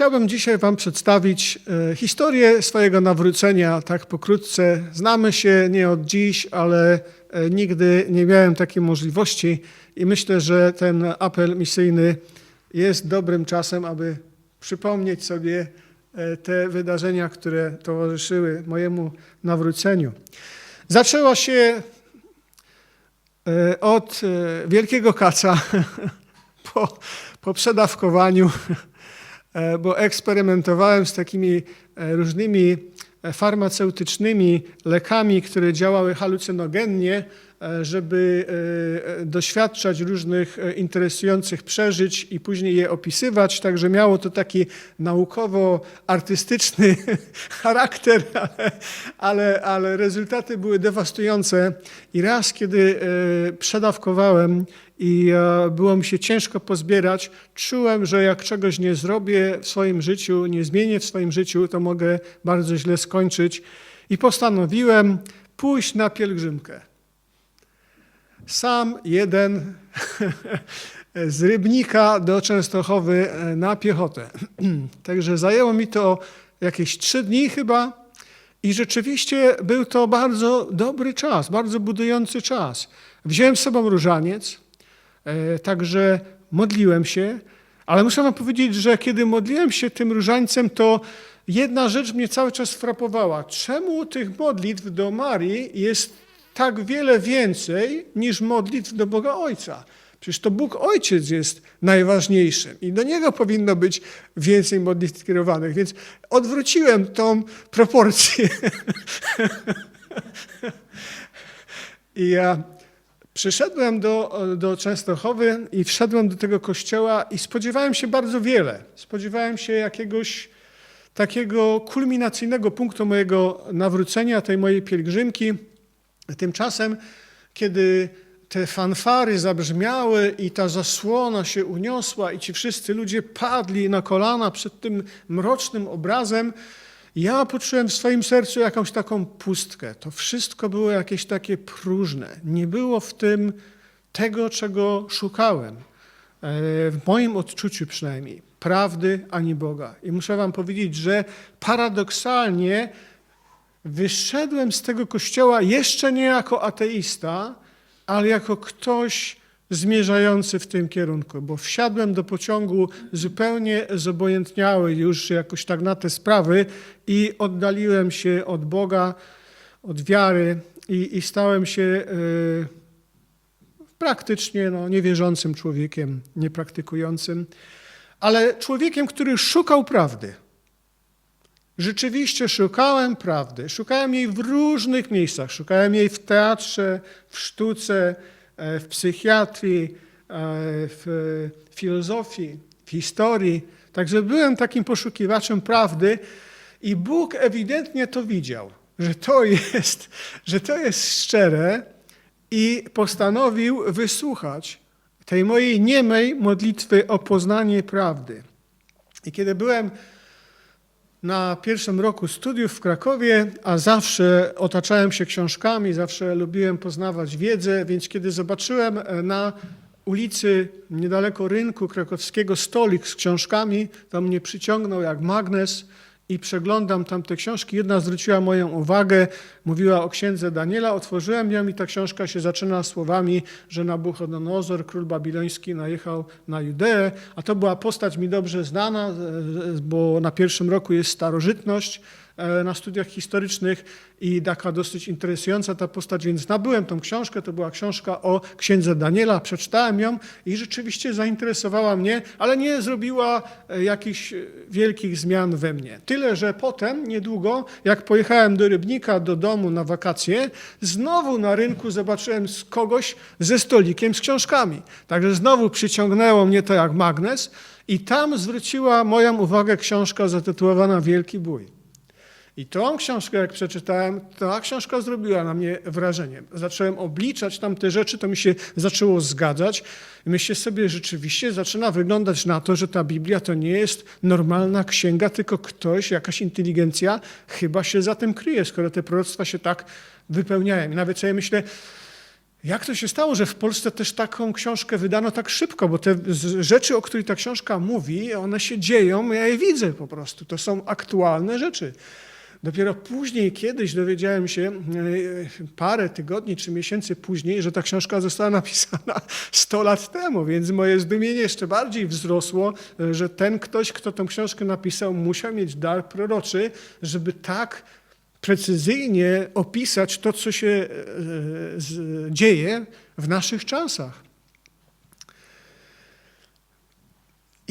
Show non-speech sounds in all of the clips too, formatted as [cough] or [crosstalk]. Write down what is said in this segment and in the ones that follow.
chciałbym dzisiaj Wam przedstawić e, historię swojego nawrócenia, tak pokrótce. Znamy się nie od dziś, ale e, nigdy nie miałem takiej możliwości i myślę, że ten apel misyjny jest dobrym czasem, aby przypomnieć sobie e, te wydarzenia, które towarzyszyły mojemu nawróceniu. Zaczęło się od wielkiego kaca [laughs] po, po przedawkowaniu, bo eksperymentowałem z takimi e, różnymi e, farmaceutycznymi lekami, które działały halucynogennie, e, żeby e, e, doświadczać różnych e, interesujących przeżyć i później je opisywać. Także miało to taki naukowo-artystyczny [laughs] charakter, ale, ale, ale rezultaty były dewastujące. I raz, kiedy e, przedawkowałem i e, było mi się ciężko pozbierać, czułem, że jak czegoś nie zrobię w swoim życiu, nie zmienię w swoim życiu, to mogę bardzo źle skończyć. I postanowiłem pójść na pielgrzymkę. Sam jeden [laughs] z Rybnika do Częstochowy e, na piechotę. [clears throat] Także zajęło mi to jakieś trzy dni chyba i rzeczywiście był to bardzo dobry czas, bardzo budujący czas. Wziąłem z sobą różaniec, e, także modliłem się, ale muszę wam powiedzieć, że kiedy modliłem się tym różańcem, to jedna rzecz mnie cały czas frapowała. Czemu tych modlitw do Marii jest tak wiele więcej niż modlitw do Boga Ojca? Przecież to Bóg Ojciec jest najważniejszym i do Niego powinno być więcej modlitw kierowanych, więc odwróciłem tą proporcję. [laughs] I ja przyszedłem do, do Częstochowy i wszedłem do tego kościoła i spodziewałem się bardzo wiele. Spodziewałem się jakiegoś takiego kulminacyjnego punktu mojego nawrócenia, tej mojej pielgrzymki. Tymczasem, kiedy te fanfary zabrzmiały i ta zasłona się uniosła i ci wszyscy ludzie padli na kolana przed tym mrocznym obrazem, ja poczułem w swoim sercu jakąś taką pustkę. To wszystko było jakieś takie próżne. Nie było w tym tego, czego szukałem. E, W moim odczuciu przynajmniej. Prawdy ani Boga. I muszę wam powiedzieć, że paradoksalnie wyszedłem z tego kościoła jeszcze nie jako ateista, ale jako ktoś zmierzający w tym kierunku, bo wsiadłem do pociągu zupełnie zobojętniały już jakoś tak na te sprawy i oddaliłem się od Boga, od wiary i, i stałem się yy, praktycznie no, niewierzącym człowiekiem, niepraktykującym, ale człowiekiem, który szukał prawdy. Rzeczywiście szukałem prawdy. Szukałem jej w różnych miejscach. Szukałem jej w teatrze, w sztuce, e, w psychiatrii, e, w filozofii, w historii. Także byłem takim poszukiwaczem prawdy i Bóg ewidentnie to widział, że to [laughs] jest, że to jest szczere i postanowił wysłuchać tej mojej niemej modlitwy o poznanie prawdy. I kiedy byłem na pierwszym roku studiów w Krakowie, a zawsze otaczałem się książkami, zawsze lubiłem poznawać wiedzę, więc kiedy zobaczyłem e, na ulicy niedaleko rynku krakowskiego stolik z książkami, to mnie przyciągnął jak magnes i przeglądam tam te książki. Jedna zwróciła moją uwagę, mówiła o księdze Daniela, otworzyłem ją i ta książka się zaczyna słowami, że Nabuchodonozor, król babiloński, najechał na Judeę, a to była postać mi dobrze znana, e, bo na pierwszym roku jest starożytność. e, na studiach historycznych i taka dosyć interesująca ta postać, więc nabyłem tą książkę, to była książka o księdze Daniela, przeczytałem ją i rzeczywiście zainteresowała mnie, ale nie zrobiła e, jakichś e, wielkich zmian we mnie. Tyle, że potem, niedługo, jak pojechałem do Rybnika, do domu na wakacje, znowu na rynku zobaczyłem kogoś ze stolikiem z książkami. Także znowu przyciągnęło mnie to jak magnes i tam zwróciła moją uwagę książka zatytułowana Wielki Bój. I tą książkę, jak przeczytałem, ta książka zrobiła na mnie wrażenie. Zacząłem obliczać tam te rzeczy, to mi się zaczęło zgadzać. I myślę sobie, rzeczywiście zaczyna wyglądać na to, że ta Biblia to nie jest normalna księga, tylko ktoś, jakaś inteligencja chyba się za tym kryje, skoro te proroctwa się tak wypełniają. I nawet sobie myślę, jak to się stało, że w Polsce też taką książkę wydano tak szybko, bo te rzeczy, o których ta książka mówi, one się dzieją, ja je widzę po prostu. To są aktualne rzeczy. Dopiero później, kiedyś dowiedziałem się, e, parę tygodni czy miesięcy później, że ta książka została napisana [laughs] 100 lat temu, więc moje zdumienie jeszcze bardziej wzrosło, e, że ten ktoś, kto tę książkę napisał, musiał mieć dar proroczy, żeby tak precyzyjnie opisać to, co się e, dzieje w naszych czasach.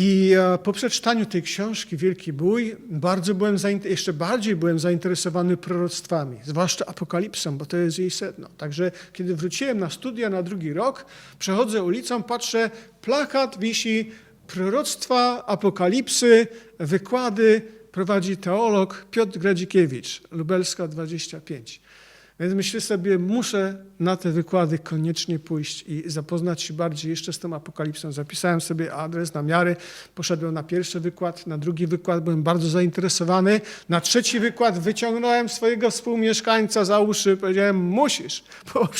I e, po przeczytaniu tej książki Wielki Bój bardzo byłem jeszcze bardziej byłem zainteresowany proroctwami, zwłaszcza apokalipsą, bo to jest jej sedno. Także kiedy wróciłem na studia na drugi rok, przechodzę ulicą, patrzę, plakat wisi proroctwa, apokalipsy, wykłady prowadzi teolog Piotr Gradzikiewicz, Lubelska 25. Więc myślę sobie, muszę na te wykłady koniecznie pójść i zapoznać się bardziej jeszcze z tą apokalipsą. Zapisałem sobie adres na miary, poszedłem na pierwszy wykład, na drugi wykład byłem bardzo zainteresowany, na trzeci wykład wyciągnąłem swojego współmieszkańca za uszy, powiedziałem, musisz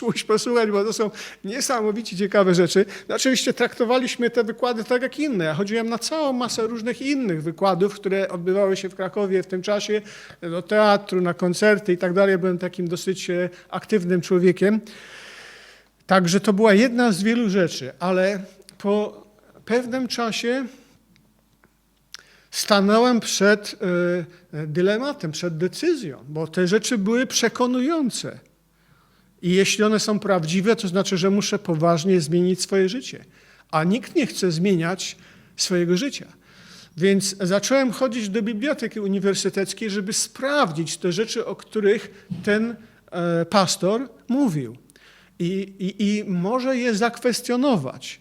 pójść posłuchać, bo to są niesamowicie ciekawe rzeczy. No, oczywiście traktowaliśmy te wykłady tak jak inne. Ja chodziłem na całą masę różnych innych wykładów, które odbywały się w Krakowie w tym czasie, do teatru, na koncerty i tak dalej. Byłem takim dosyć aktywnym człowiekiem. Także to była jedna z wielu rzeczy, ale po pewnym czasie stanąłem przed e, dylematem, przed decyzją, bo te rzeczy były przekonujące. I jeśli one są prawdziwe, to znaczy, że muszę poważnie zmienić swoje życie. A nikt nie chce zmieniać swojego życia. Więc zacząłem chodzić do biblioteki uniwersyteckiej, żeby sprawdzić te rzeczy, o których ten pastor mówił. I, i, I może je zakwestionować.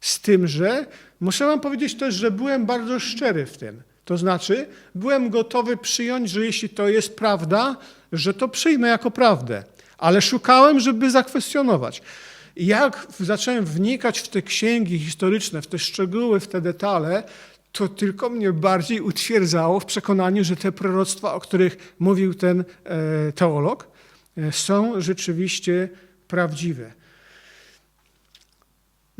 Z tym, że muszę wam powiedzieć też, że byłem bardzo szczery w tym. To znaczy, byłem gotowy przyjąć, że jeśli to jest prawda, że to przyjmę jako prawdę. Ale szukałem, żeby zakwestionować. Jak zacząłem wnikać w te księgi historyczne, w te szczegóły, w te detale, to tylko mnie bardziej utwierdzało w przekonaniu, że te proroctwa, o których mówił ten e, teolog, e, są rzeczywiście prawdziwe.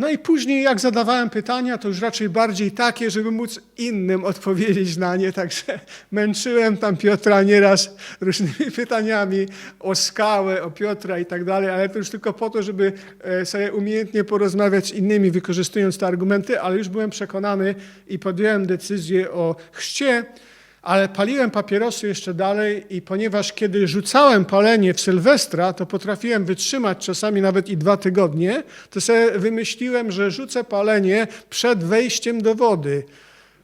No i później, jak zadawałem pytania, to już raczej bardziej takie, żeby móc innym odpowiedzieć na nie. Także [laughs] męczyłem tam Piotra nieraz różnymi [laughs] pytaniami o skałę, o Piotra i tak dalej, ale to już tylko po to, żeby e, sobie umiejętnie porozmawiać z innymi, wykorzystując te argumenty, ale już byłem przekonany i podjąłem decyzję o chrzcie, ale paliłem papierosy jeszcze dalej i ponieważ kiedy rzucałem palenie w Sylwestra, to potrafiłem wytrzymać czasami nawet i dwa tygodnie, to sobie wymyśliłem, że rzucę palenie przed wejściem do wody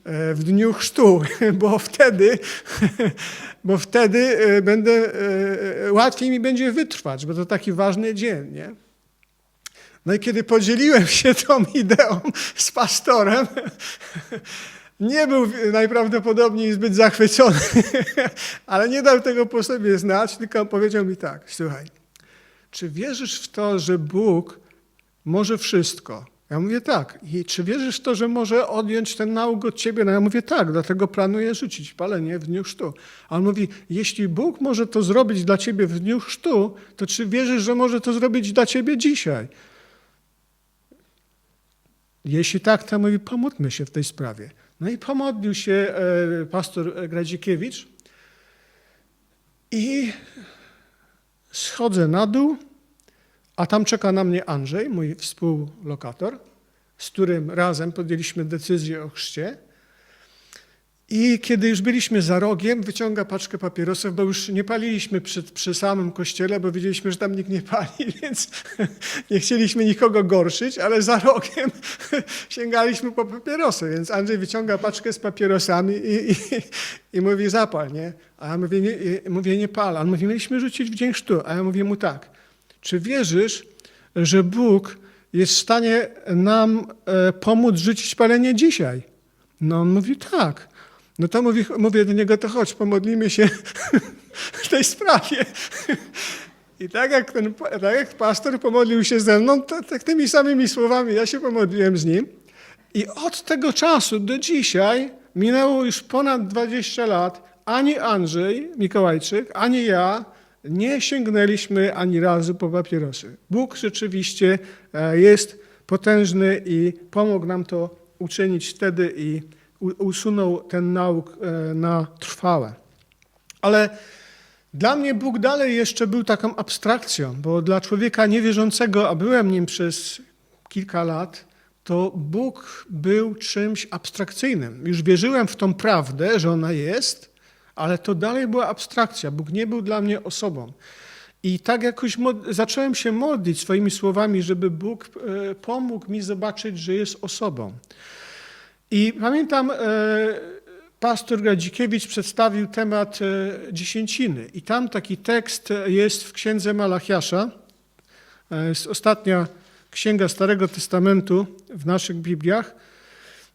e, w dniu chrztu, [laughs] bo wtedy, [laughs] bo wtedy e, będę, e, łatwiej mi będzie wytrwać, bo to taki ważny dzień, nie? No i kiedy podzieliłem się [laughs] tą ideą z pastorem, nie był najprawdopodobniej zbyt zachwycony, [laughs] ale nie dał tego po sobie znać, tylko powiedział mi tak: Słuchaj, czy wierzysz w to, że Bóg może wszystko? Ja mówię tak. I czy wierzysz w to, że może odjąć ten nauk od ciebie? No ja mówię tak, dlatego planuję rzucić palenie w dniu chrztu. A on mówi, jeśli Bóg może to zrobić dla ciebie w dniu chrztu, to czy wierzysz, że może to zrobić dla ciebie dzisiaj? Jeśli tak, to mówi, pomódlmy się w tej sprawie. No i pomodlił się e, pastor Gradzikiewicz i schodzę na dół, a tam czeka na mnie Andrzej, mój współlokator, z którym razem podjęliśmy decyzję o chrzcie. I kiedy już byliśmy za rogiem, wyciąga paczkę papierosów, bo już nie paliliśmy przy, przy samym kościele, bo wiedzieliśmy, że tam nikt nie pali, [laughs] więc nie chcieliśmy nikogo gorszyć, ale za rogiem [laughs] sięgaliśmy po papierosy. Więc Andrzej wyciąga paczkę z papierosami i, i, i mówi zapal, nie? A ja mówię, nie, mówię, nie pal. On mówi, mieliśmy rzucić w dzień chrztu. A ja mówię mu tak, czy wierzysz, że Bóg jest w stanie nam e, pomóc rzucić palenie dzisiaj? No on mówi tak. No to mówi, mówię do niego, to chodź, pomodlimy się [laughs] w tej sprawie. I tak jak, ten, tak jak pastor pomodlił się ze mną, tak tymi samymi słowami ja się pomodliłem z nim. I od tego czasu do dzisiaj minęło już ponad 20 lat. Ani Andrzej Mikołajczyk, ani ja nie sięgnęliśmy ani razu po papierosy. Bóg rzeczywiście e, jest potężny i pomógł nam to uczynić wtedy i usunął ten nauk e, na trwałe. Ale dla mnie Bóg dalej jeszcze był taką abstrakcją, bo dla człowieka niewierzącego, a byłem nim przez kilka lat, to Bóg był czymś abstrakcyjnym. Już wierzyłem w tą prawdę, że ona jest, ale to dalej była abstrakcja. Bóg nie był dla mnie osobą. I tak jakoś zacząłem się modlić swoimi słowami, żeby Bóg e, pomógł mi zobaczyć, że jest osobą. I pamiętam, e, pastor Radzikiewicz przedstawił temat e, dziesięciny. I tam taki tekst jest w księdze Malachiasza. E, Jest ostatnia księga Starego Testamentu w naszych Bibliach.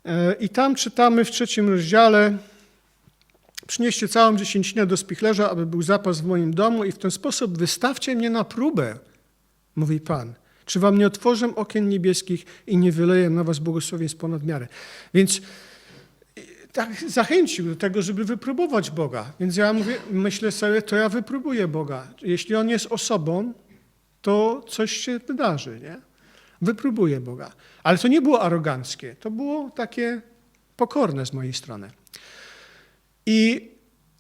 E, I tam czytamy w trzecim rozdziale: Przynieście całą dziesięcinę do spichlerza, aby był zapas w moim domu, i w ten sposób wystawcie mnie na próbę, mówi Pan. Czy wam nie otworzę okien niebieskich i nie wyleję na was błogosławieństw ponad miarę? Więc tak zachęcił do tego, żeby wypróbować Boga. Więc ja mówię, myślę sobie, to ja wypróbuję Boga. Jeśli On jest osobą, to coś się wydarzy, nie? Wypróbuję Boga. Ale to nie było aroganckie, to było takie pokorne z mojej strony. I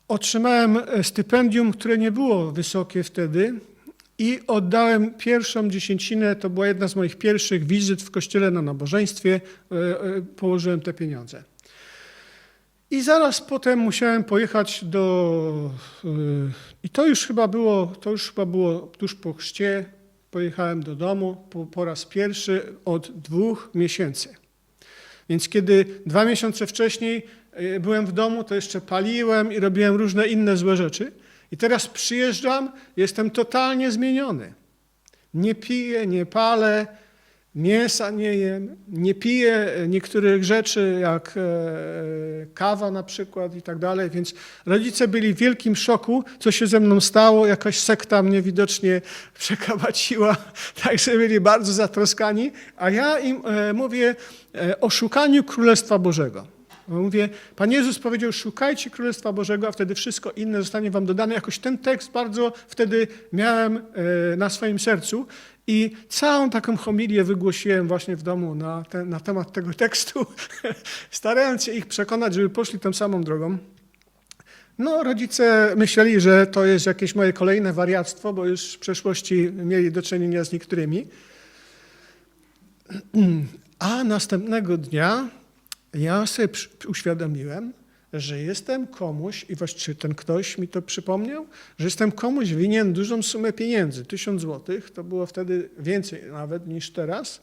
otrzymałem e, stypendium, które nie było wysokie wtedy i oddałem pierwszą dziesięcinę, to była jedna z moich pierwszych wizyt w kościele na nabożeństwie, e, e, położyłem te pieniądze. I zaraz potem musiałem pojechać do. y, I to już chyba było, to już chyba było tuż po chrzcie. Pojechałem do domu po, po raz pierwszy od dwóch miesięcy. Więc kiedy dwa miesiące wcześniej byłem w domu, to jeszcze paliłem i robiłem różne inne złe rzeczy. I teraz przyjeżdżam, jestem totalnie zmieniony. Nie piję, nie palę, mięsa nie jem, nie piję niektórych rzeczy, jak e, kawa na przykład i tak dalej, więc rodzice byli w wielkim szoku, co się ze mną stało, jakaś sekta mnie widocznie [laughs] przekabaciła, [laughs] także byli bardzo zatroskani, a ja im e, mówię e, o szukaniu Królestwa Bożego. Mówię, Pan Jezus powiedział, szukajcie Królestwa Bożego, a wtedy wszystko inne zostanie wam dodane. Jakoś ten tekst bardzo wtedy miałem e, na swoim sercu i całą taką homilię wygłosiłem właśnie w domu na, na temat tego tekstu, [laughs] starając się ich przekonać, żeby poszli tą samą drogą. No, rodzice myśleli, że to jest jakieś moje kolejne wariactwo, bo już w przeszłości mieli do czynienia z niektórymi. [clears throat] A następnego dnia ja sobie uświadomiłem, że jestem komuś, i właściwie ten ktoś mi to przypomniał, że jestem komuś winien dużą sumę pieniędzy, tysiąc złotych, to było wtedy więcej nawet niż teraz.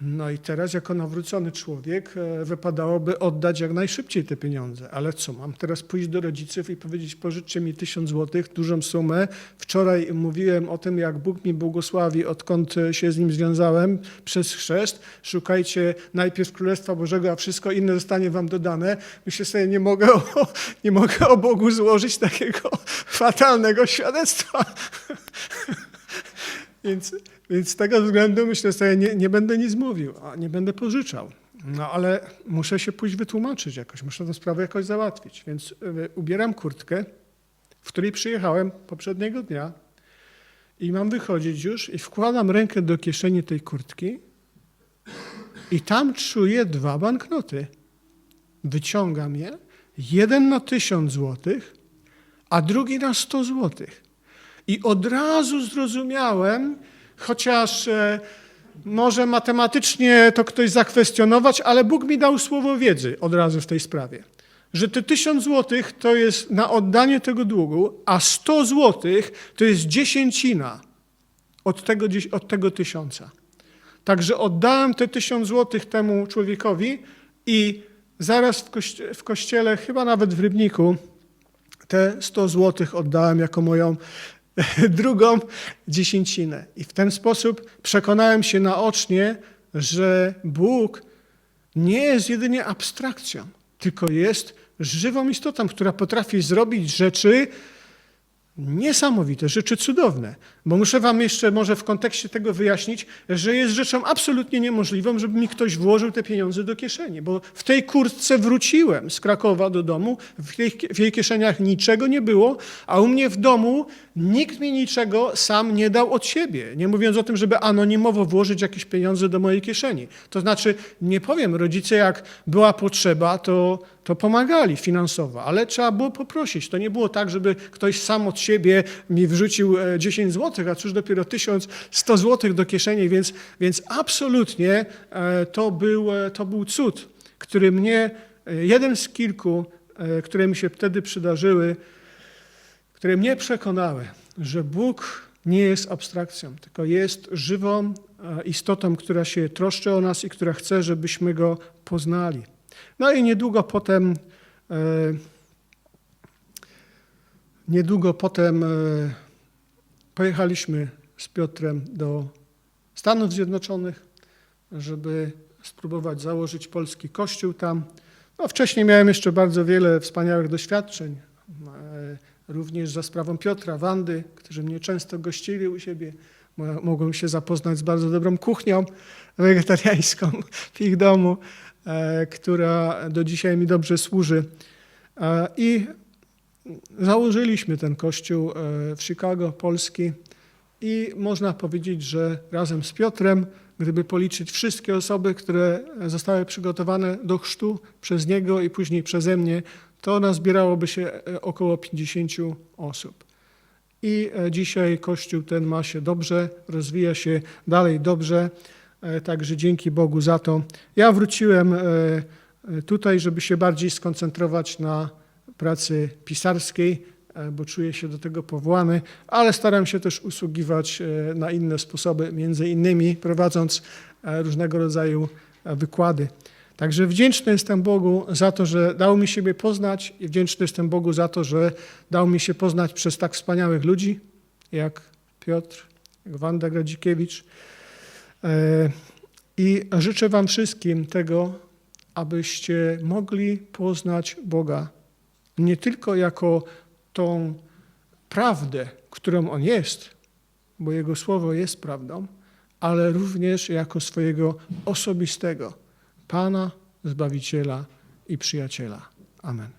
No i teraz jako nawrócony człowiek e, wypadałoby oddać jak najszybciej te pieniądze. Ale co, mam teraz pójść do rodziców i powiedzieć, pożyczcie mi tysiąc złotych, dużą sumę. Wczoraj mówiłem o tym, jak Bóg mi błogosławi, odkąd e, się z Nim związałem przez chrzest. Szukajcie najpierw Królestwa Bożego, a wszystko inne zostanie wam dodane. Myślę sobie, nie mogę o, [laughs] nie mogę o Bogu złożyć takiego [laughs] fatalnego świadectwa. [laughs] Więc, więc z tego względu myślę sobie, nie, nie będę nic mówił, a nie będę pożyczał. No ale muszę się pójść wytłumaczyć jakoś, muszę tę sprawę jakoś załatwić. Więc y, ubieram kurtkę, w której przyjechałem poprzedniego dnia i mam wychodzić już i wkładam rękę do kieszeni tej kurtki i tam czuję dwa banknoty. Wyciągam je, jeden na tysiąc złotych, a drugi na sto złotych. I od razu zrozumiałem, chociaż e, może matematycznie to ktoś zakwestionować, ale Bóg mi dał słowo wiedzy od razu w tej sprawie. Że te tysiąc złotych to jest na oddanie tego długu, a sto złotych to jest dziesięcina od tego, od tego tysiąca. Także oddałem te tysiąc złotych temu człowiekowi i zaraz w, kości- w kościele, chyba nawet w Rybniku, te 100 złotych oddałem jako moją [laughs] drugą dziesięcinę. I w ten sposób przekonałem się naocznie, że Bóg nie jest jedynie abstrakcją, tylko jest żywą istotą, która potrafi zrobić rzeczy Niesamowite, rzeczy cudowne. Bo muszę wam jeszcze może w kontekście tego wyjaśnić, że jest rzeczą absolutnie niemożliwą, żeby mi ktoś włożył te pieniądze do kieszeni. Bo w tej kurtce wróciłem z Krakowa do domu, w, tej, w jej kieszeniach niczego nie było, a u mnie w domu nikt mi niczego sam nie dał od siebie. Nie mówiąc o tym, żeby anonimowo włożyć jakieś pieniądze do mojej kieszeni. To znaczy, nie powiem, rodzice jak była potrzeba, to, to pomagali finansowo, ale trzeba było poprosić. To nie było tak, żeby ktoś sam od siebie mi wrzucił e, 10 zł, a cóż dopiero 1100 zł do kieszeni, więc, więc absolutnie e, to był, e, to był cud, który mnie, e, jeden z kilku, e, które mi się wtedy przydarzyły, które mnie przekonały, że Bóg nie jest abstrakcją, tylko jest żywą e, istotą, która się troszczy o nas i która chce, żebyśmy Go poznali. No i niedługo potem, e, niedługo potem e, pojechaliśmy z Piotrem do Stanów Zjednoczonych, żeby spróbować założyć polski kościół tam. No, wcześniej miałem jeszcze bardzo wiele wspaniałych doświadczeń, e, również za sprawą Piotra, Wandy, którzy mnie często gościli u siebie. Mo- Mogłem się zapoznać z bardzo dobrą kuchnią wegetariańską w ich domu, która do dzisiaj mi dobrze służy. E, I założyliśmy ten kościół e, w Chicago, Polski. I można powiedzieć, że razem z Piotrem, gdyby policzyć wszystkie osoby, które zostały przygotowane do chrztu przez niego i później przeze mnie, to nazbierałoby się e, około 50 osób. I e, dzisiaj Kościół ten ma się dobrze, rozwija się dalej dobrze, e, także dzięki Bogu za to. Ja wróciłem e, e, tutaj, żeby się bardziej skoncentrować na pracy pisarskiej, e, bo czuję się do tego powołany, ale staram się też usługiwać e, na inne sposoby, między innymi prowadząc e, różnego rodzaju e, wykłady. Także wdzięczny jestem Bogu za to, że dał mi siebie poznać i wdzięczny jestem Bogu za to, że dał mi się poznać przez tak wspaniałych ludzi, jak Piotr, jak Wanda Gradzikiewicz. E, I życzę Wam wszystkim tego, abyście mogli poznać Boga nie tylko jako tą prawdę, którą On jest, bo Jego Słowo jest prawdą, ale również jako swojego osobistego Pana, Zbawiciela i Przyjaciela. Amen.